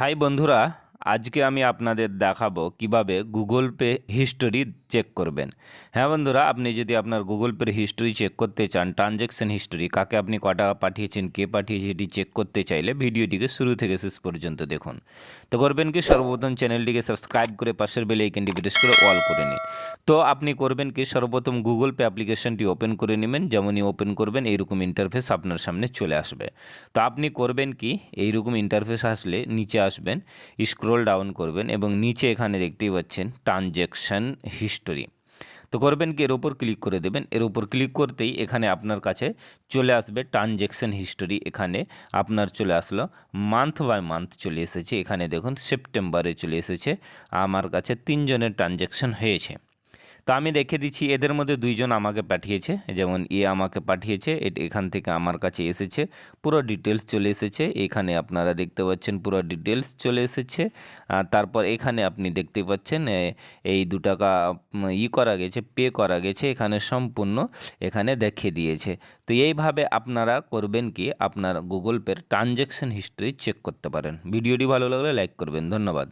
High বন্ধুরা আজকে আমি আপনাদের দেখাবো কীভাবে গুগল পে হিস্টোরি চেক করবেন। হ্যাঁ বন্ধুরা, আপনি যদি আপনার গুগল পের হিস্টোরি চেক করতে চান ট্রানজ্যাকশন হিস্টোরি কাকে আপনি ক টাকা পাঠিয়েছেন, কে পাঠিয়েছে এটি চেক করতে চাইলে ভিডিওটিকে শুরু থেকে শেষ পর্যন্ত দেখুন। তো করবেন কি, সর্বপ্রথম চ্যানেলটিকে সাবস্ক্রাইব করে পাশের বেলে আইকনটি প্রেস করে অল করে নিন। তো আপনি করবেন কি, সর্বপ্রথম গুগল পে অ্যাপ্লিকেশনটি ওপেন করে নেবেন, যেমনই ওপেন করবেন, এইরকম ইন্টারফেস আপনার সামনে চলে আসবে। তো আপনি করবেন কি, এইরকম ইন্টারফেস আসলে নিচে আসবেন স্ক্রোল ডাউন করবেন এবং নিচে এখানে দেখতেই পাচ্ছেন ট্রানজ্যাকশন হিস্টোরি তো করবেন কি? এর উপর ক্লিক করে দেবেন। এর উপর ক্লিক করতেই এখানে আপনার কাছে চলে আসবে ট্রানজ্যাকশন হিস্টোরি এখানে আপনার চলে আসলো মান্থ বাই মান্থ চলে এসেছে। এখানে দেখুন সেপ্টেম্বরে চলে এসেছে। আমার কাছে তিনজনের ট্রানজ্যাকশন হয়েছে। তো আমি দেখে দিচ্ছি, এদের মধ্যে দুইজন আমাকে পাঠিয়েছে। যেমন এ আমাকে পাঠিয়েছে এখান থেকে আমার কাছে এসেছে, পুরো ডিটেলস চলে এসেছে। এখানে আপনারা দেখতে পাচ্ছেন, পুরো ডিটেলস চলে এসেছে। তারপর এখানে আপনি দেখতে পাচ্ছেন এই দু টাকা ই করা গেছে পে করা গেছে, এখানে সম্পূর্ণ এখানে দেখিয়ে দিয়েছে। তো এইভাবে আপনারা করবেন কি, আপনার গুগল পের ট্রানজ্যাকশন হিস্ট্রি চেক করতে পারেন। ভিডিওটি ভালো লাগলে লাইক করবেন। ধন্যবাদ।